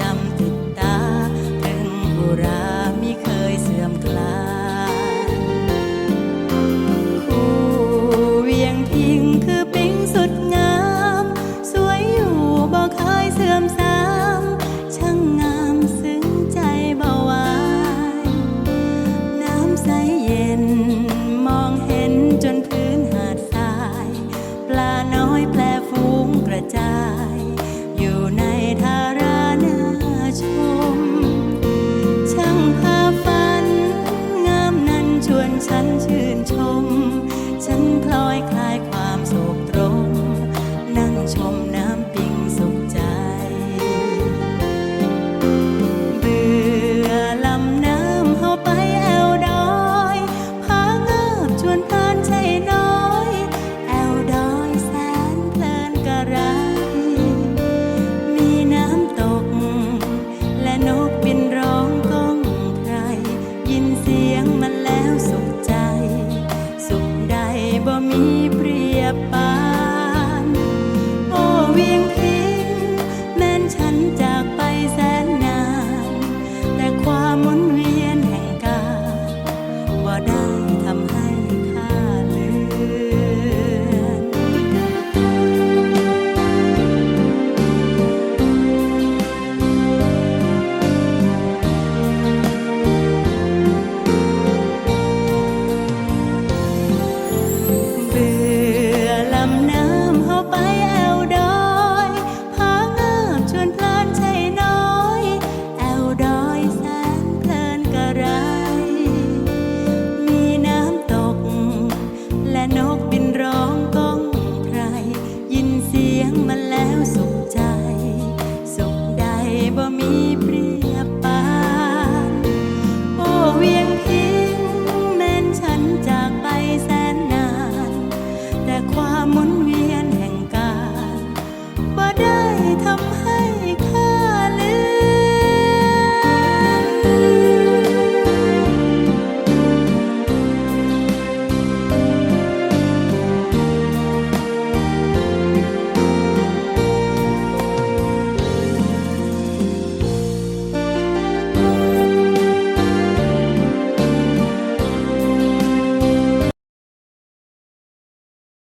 จำติดตาถึงบราไม่เคยเสื่อมคลาคู่เวียงพิงคือปิงสุดงาม สวยอยู่บ่เคยเสื่อมสาม ช่างงามซึ้งใจเบาวายน้ำใสเย็นมองเห็นจนพื้นหาดทรปลาน้อยแปล viên